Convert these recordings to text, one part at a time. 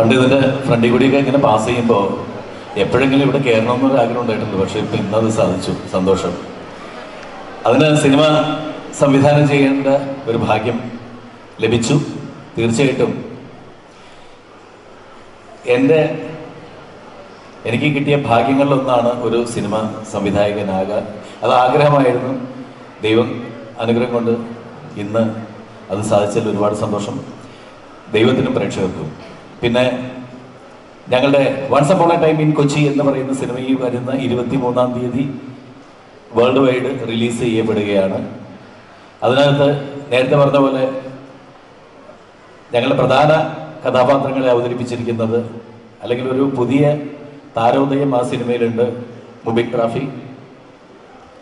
പണ്ട് ഇതിന്റെ ഫ്രണ്ടിൽ കൂടിയൊക്കെ ഇങ്ങനെ പാസ് ചെയ്യുമ്പോൾ എപ്പോഴെങ്കിലും ഇവിടെ കയറണമെന്നൊരു ആഗ്രഹം ഉണ്ടായിട്ടുണ്ട്. പക്ഷേ ഇപ്പം ഇന്നത് സാധിച്ചു. സന്തോഷം. അതിന് സിനിമ സംവിധാനം ചെയ്യേണ്ട ഒരു ഭാഗ്യം ലഭിച്ചു. തീർച്ചയായിട്ടും എന്റെ എനിക്ക് കിട്ടിയ ഭാഗ്യങ്ങളിലൊന്നാണ് ഒരു സിനിമ സംവിധായകനാകാൻ. അത് ആഗ്രഹമായിരുന്നു. ദൈവം അനുഗ്രഹം കൊണ്ട് ഇന്ന് അത് സാധിച്ചതിൽ ഒരുപാട് സന്തോഷം. ദൈവത്തിനും പ്രേക്ഷകർക്കും. പിന്നെ ഞങ്ങളുടെ വൺസ് അപ്പോൾ എ ടൈം ഇൻ കൊച്ചി എന്ന് പറയുന്ന സിനിമ ഈ വരുന്ന ഇരുപത്തി മൂന്നാം തീയതി വേൾഡ് വൈഡ് റിലീസ് ചെയ്യപ്പെടുകയാണ്. അതിനകത്ത് നേരത്തെ പറഞ്ഞ പോലെ ഞങ്ങളുടെ പ്രധാന കഥാപാത്രങ്ങളെ അവതരിപ്പിച്ചിരിക്കുന്നത് അല്ലെങ്കിൽ ഒരു പുതിയ താരോദയം ആ സിനിമയിലുണ്ട് മുബിക് റാഫി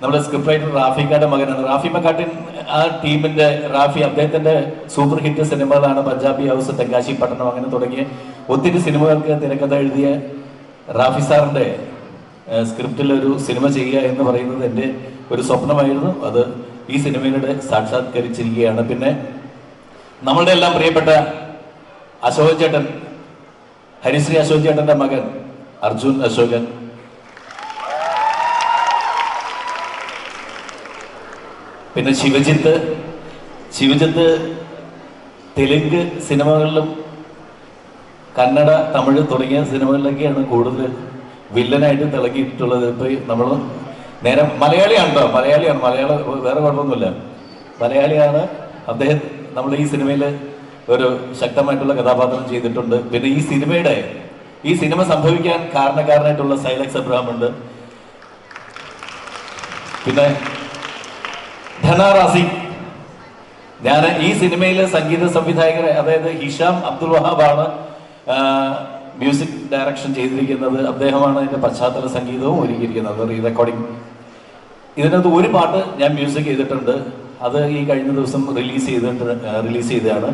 നമ്മുടെ സ്ക്രിപ്റ്റ് റൈറ്റർ റാഫിക്കാട്ടെ മകനാണ്. റാഫി മക്കാട്ടിൻ ആ ടീമിന്റെ റാഫി അദ്ദേഹത്തിന്റെ സൂപ്പർ ഹിറ്റ് സിനിമകളാണ് പഞ്ചാബി ഹൗസ് തെങ്കാശി പട്ടണം അങ്ങനെ തുടങ്ങിയ ഒത്തിരി സിനിമകൾക്ക് തിരക്കഥ എഴുതിയ റാഫി സാറിന്റെ സ്ക്രിപ്റ്റിൽ ഒരു സിനിമ ചെയ്യുക എന്ന് പറയുന്നത് എന്റെ ഒരു സ്വപ്നമായിരുന്നു. അത് ഈ സിനിമയിലൂടെ സാക്ഷാത്കരിച്ചിരിക്കുകയാണ്. പിന്നെ നമ്മളുടെ എല്ലാം പ്രിയപ്പെട്ട അശോക് ചേട്ടൻ ഹരിശ്രീ അശോക് ചേട്ടന്റെ മകൻ അർജുൻ അശോകൻ. പിന്നെ ശിവജിത്ത് ശിവജിത്ത് തെലുങ്ക് സിനിമകളിലും കന്നഡ തമിഴ് തുടങ്ങിയ സിനിമകളിലൊക്കെയാണ് കൂടുതൽ വില്ലനായിട്ട് തിളങ്ങിയിട്ടുള്ളത്. ഇപ്പൊ നമ്മൾ നേരെ മലയാളിയാണ് കേട്ടോ മലയാളിയാണ്. മലയാള വേറെ കുഴപ്പമൊന്നുമില്ല. മലയാളിയാണ് അദ്ദേഹം നമ്മൾ ഈ സിനിമയിൽ ഒരു ശക്തമായിട്ടുള്ള കഥാപാത്രം ചെയ്തിട്ടുണ്ട്. പിന്നെ ഈ സിനിമയുടെ ഈ സിനിമ സംഭവിക്കാൻ കാരണക്കാരനായിട്ടുള്ള സൈലക്സ് അബ്രഹാം ഉണ്ട് പിന്നെ ധനാറാസി. ഞാൻ ഈ സിനിമയിലെ സംഗീത സംവിധായകർ അതായത് ഹിഷാം അബ്ദുൽ വഹാബാണ് മ്യൂസിക് ഡയറക്ഷൻ ചെയ്തിരിക്കുന്നത്. അദ്ദേഹമാണ് അതിന്റെ പശ്ചാത്തല സംഗീതവും ഒരുക്കിയിരിക്കുന്നത് റീ റെക്കോർഡിംഗ് ഇതിനകത്ത് ഒരു പാട്ട് ഞാൻ മ്യൂസിക് ചെയ്തിട്ടുണ്ട്. അത് ഈ കഴിഞ്ഞ ദിവസം റിലീസ് ചെയ്തിട്ട് റിലീസ് ചെയ്തതാണ്.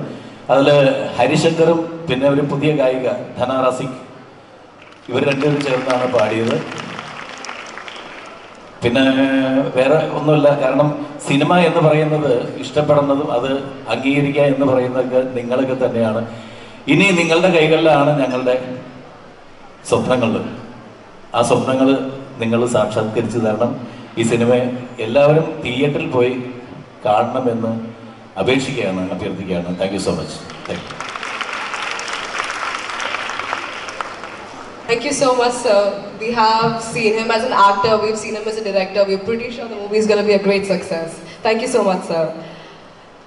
അതിൽ ഹരിശങ്കറും പിന്നെ ഒരു പുതിയ ഗായിക ധനാറാസിക് ഇവർ രണ്ടുപേരും ചേർന്നാണ് പാടിയത്. പിന്നെ വേറെ ഒന്നുമില്ല കാരണം സിനിമ എന്ന് പറയുന്നത് ഇഷ്ടപ്പെടുന്നതും അത് അംഗീകരിക്കുക എന്ന് പറയുന്നതൊക്കെ നിങ്ങളൊക്കെ തന്നെയാണ്. ഇനി നിങ്ങളുടെ കൈകളിലാണ് ഞങ്ങളുടെ സ്വപ്നങ്ങൾ ആ സ്വപ്നങ്ങൾ നിങ്ങൾ സാക്ഷാത്കരിച്ചു തരണം. ഈ സിനിമ എല്ലാവരും തിയേറ്ററിൽ പോയി കാണണമെന്ന് അപേക്ഷിക്കുകയാണ് അഭ്യർത്ഥിക്കുകയാണ്. Thank you so much thank you Thank you so much, sir. We have seen him as an actor, we've seen him as a director. We're pretty sure the movie is going to be a great success. Thank you so much, sir.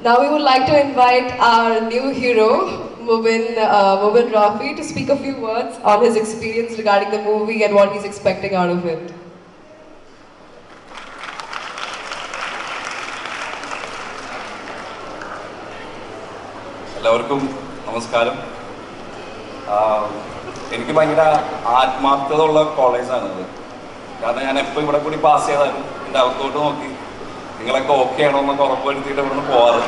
Now we would like to invite our new hero, Mubin, uh, Mubin Rafi, to speak a few words on his experience regarding the movie and what he's expecting out of it. എല്ലാവർക്കും നമസ്കാരം ആഹ് എനിക്ക് ഭയങ്കര ആത്മാർത്ഥത ഉള്ള കോളേജാണിത് കാരണം ഞാൻ എപ്പോൾ ഇവിടെ കൂടി പാസ് ചെയ്താലും എന്റെ അകത്തോട്ട് നോക്കി നിങ്ങളൊക്കെ ഓക്കെ ആണോ എന്നൊക്കെ ഉറപ്പുവരുത്തിയിട്ട് ഇവിടുന്ന് പോവാറ്.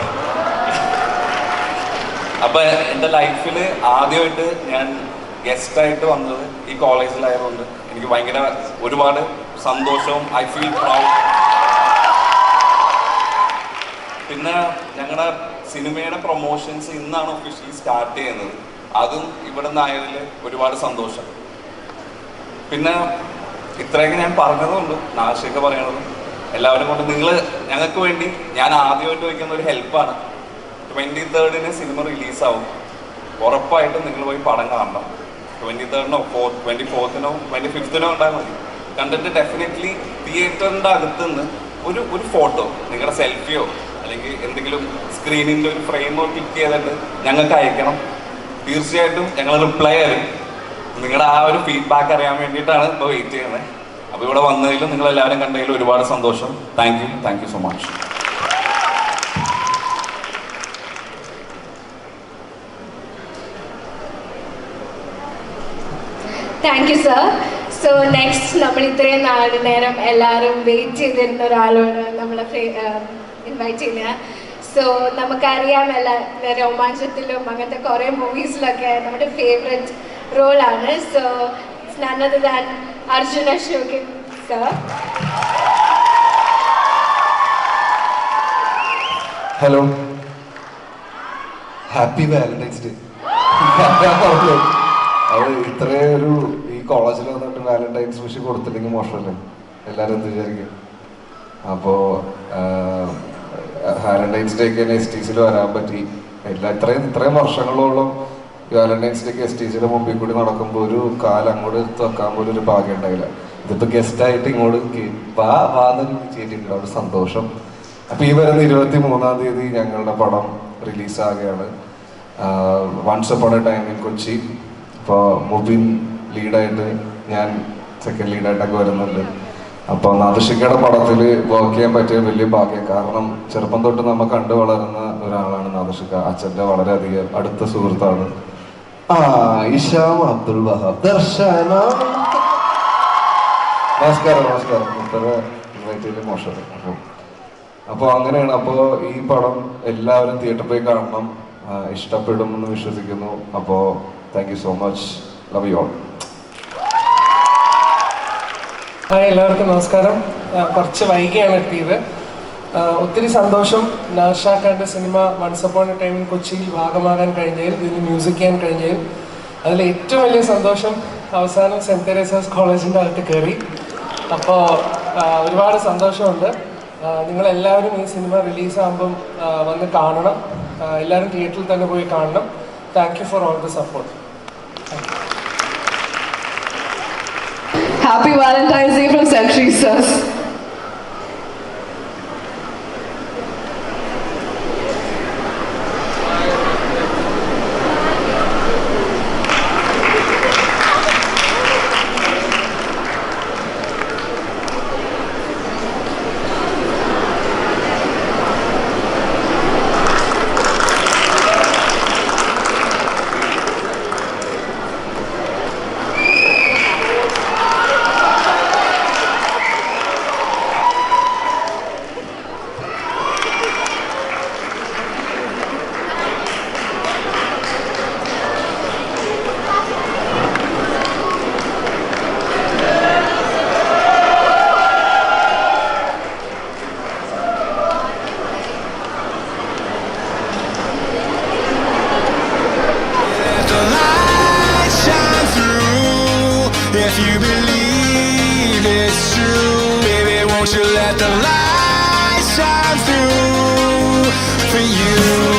അപ്പം എന്റെ ലൈഫിൽ ആദ്യമായിട്ട് ഞാൻ ഗസ്റ്റായിട്ട് വന്നത് ഈ കോളേജിലായതുകൊണ്ട് എനിക്ക് ഭയങ്കര ഒരുപാട് സന്തോഷവും ഐ ഫീൽ പ്രൗഡ് പിന്നെ ഞങ്ങളുടെ സിനിമയുടെ പ്രൊമോഷൻസ് ഇന്നാണ് ഒഫീഷ്യലി സ്റ്റാർട്ട് ചെയ്യുന്നത്. അതും ഇവിടെ നിന്നായതിൽ ഒരുപാട് സന്തോഷം. പിന്നെ ഇത്രയൊക്കെ ഞാൻ പറഞ്ഞതുകൊണ്ട് നാശയൊക്കെ പറയണതും. എല്ലാവരും കൊണ്ട് നിങ്ങൾ ഞങ്ങൾക്ക് വേണ്ടി ഞാൻ ആദ്യമായിട്ട് വയ്ക്കുന്ന ഒരു ഹെൽപ്പാണ്. Twenty തേർഡിന് cinema റിലീസാവും. ഉറപ്പായിട്ടും നിങ്ങൾ പോയി പടം കാണണം. ട്വന്റി തേർഡിനോ ഫോർ ട്വന്റി ഫോർത്തിനോ ട്വന്റി ഫിഫ്ത്തിനോ ഉണ്ടായാൽ മതി. കണ്ടിട്ട് ഡെഫിനറ്റ്ലി തിയേറ്ററിന്റെ അകത്തുനിന്ന് ഒരു ഒരു ഫോട്ടോ നിങ്ങളുടെ സെൽഫിയോ അല്ലെങ്കിൽ എന്തെങ്കിലും സ്ക്രീനിന്റെ ഒരു ഫ്രെയിമോ ക്ലിക്ക് ചെയ്തിട്ട് ഞങ്ങൾക്ക് അയക്കണം. തീർച്ചയായിട്ടും ഞങ്ങൾ റിപ്ലൈ തരും നിങ്ങളുടെ ആ ഒരു ഫീഡ്ബാക്ക് അറിയാൻ വേണ്ടിയിട്ടാണ് ഇപ്പോൾ വെയിറ്റ് ചെയ്യുന്നത്. അപ്പോൾ ഇവിടെ വന്നതിലും നിങ്ങൾ എല്ലാവരും കണ്ടതിലും ഒരുപാട് സന്തോഷം. Thank you thank you so much thank you sir so next നമ്മൾ ഇത്രയും നാല് നേരം എല്ലാവരും വെയിറ്റ് ചെയ്തിരുന്ന ഒരാളോട് നമ്മളെ ഇൻവൈറ്റ് ചെയ്യുക സോ നമുക്കറിയാം എല്ലാ രോമാഞ്ചത്തിലും അങ്ങനത്തെ കുറേ മൂവീസിലൊക്കെ നമ്മുടെ ഫേവറേറ്റ് റോളാണ് so നന്നത് than Arjun Ashokan sir hello happy Valentine's day അത് ഒരു ഈ കോളേജിൽ വന്നിട്ട് വാലന്റൈൻസ് വിഷ് കൊടുത്തില്ലെങ്കിൽ മോശമല്ലേ? എല്ലാവരും എന്ത് വിചാരിക്കും? അപ്പോൾ വാലന്റൈൻസ് ഡേക്ക് തന്നെ എസ് ടി സിയിൽ വരാൻ പറ്റി. എല്ലാ ഇത്രയും ഇത്രയും വർഷങ്ങളോളം വാലന്റൈൻസ് ഡേക്ക് എസ് ടി സിയുടെ മുമ്പിൽ കൂടി നടക്കുമ്പോൾ ഒരു കാലം അങ്ങോട്ട് വെക്കാൻ പോലും ഒരു ഭാഗ്യം ഉണ്ടായില്ല. ഇതിപ്പോ ഗസ്റ്റ് ആയിട്ട് ഇങ്ങോട്ട് വാ വാ എന്നൊരു ചെയ്തിട്ടുണ്ട് അവിടെ സന്തോഷം. അപ്പൊ ഈ വരുന്ന ഇരുപത്തി മൂന്നാം തീയതി ഞങ്ങളുടെ പടം റിലീസാകുകയാണ്. Once upon a time in Kochi. ഇപ്പോൾ മുബിൻ ലീഡായിട്ട് ഞാൻ സെക്കൻഡ് ലീഡായിട്ടൊക്കെ വരുന്നുണ്ട്. അപ്പോൾ നാദൃഷിക്കയുടെ പടത്തിൽ വർക്ക് ചെയ്യാൻ പറ്റിയ വലിയ ഭാഗ്യം. കാരണം ചെറുപ്പം തൊട്ട് നമ്മൾ കണ്ടു വളരുന്ന ഒരാളാണ് നാദൃഷിക്ക അച്ഛന്റെ വളരെയധികം അടുത്ത സുഹൃത്താണ്. ആ ഇഷാം അബ്ദുൾ വഹാബ്. ദർശന. നമസ്കാരം നമസ്കാരം. ഉത്തര മോശം. അപ്പോൾ അങ്ങനെയാണ്. അപ്പോൾ ഈ പടം എല്ലാവരും തിയേറ്ററിൽ പോയി കാണണം. ഇഷ്ടപ്പെടുമെന്ന് വിശ്വസിക്കുന്നു. അപ്പോൾ thank you so much love you all hi എല്ലാവർക്കും നമസ്കാരം. കുറച്ച് വൈകിയാണ് എത്തിയത്. ഒത്തിരി സന്തോഷം നാഷാക്കാന്റെ സിനിമ വൺസ് അപ്പോൺ എ ടൈമിൽ കൊച്ചിയിൽ ഭാഗമാകാൻ കഴിഞ്ഞതിൽ ഇതിന് മ്യൂസിക് ചെയ്യാൻ കഴിഞ്ഞതിൽ. അതിൽ ഏറ്റവും വലിയ സന്തോഷം അവസാനം സെന്റ് തെരേസാസ് കോളേജിന്റെ അകത്ത് കയറി. അപ്പോൾ ഒരുപാട് സന്തോഷമുണ്ട്. നിങ്ങളെല്ലാവരും ഈ സിനിമ റിലീസാകുമ്പം വന്ന് കാണണം. എല്ലാവരും തിയേറ്ററിൽ തന്നെ പോയി കാണണം. Thank you for all the support Happy Valentine's Day from Century. Won't you let the light shine through for you,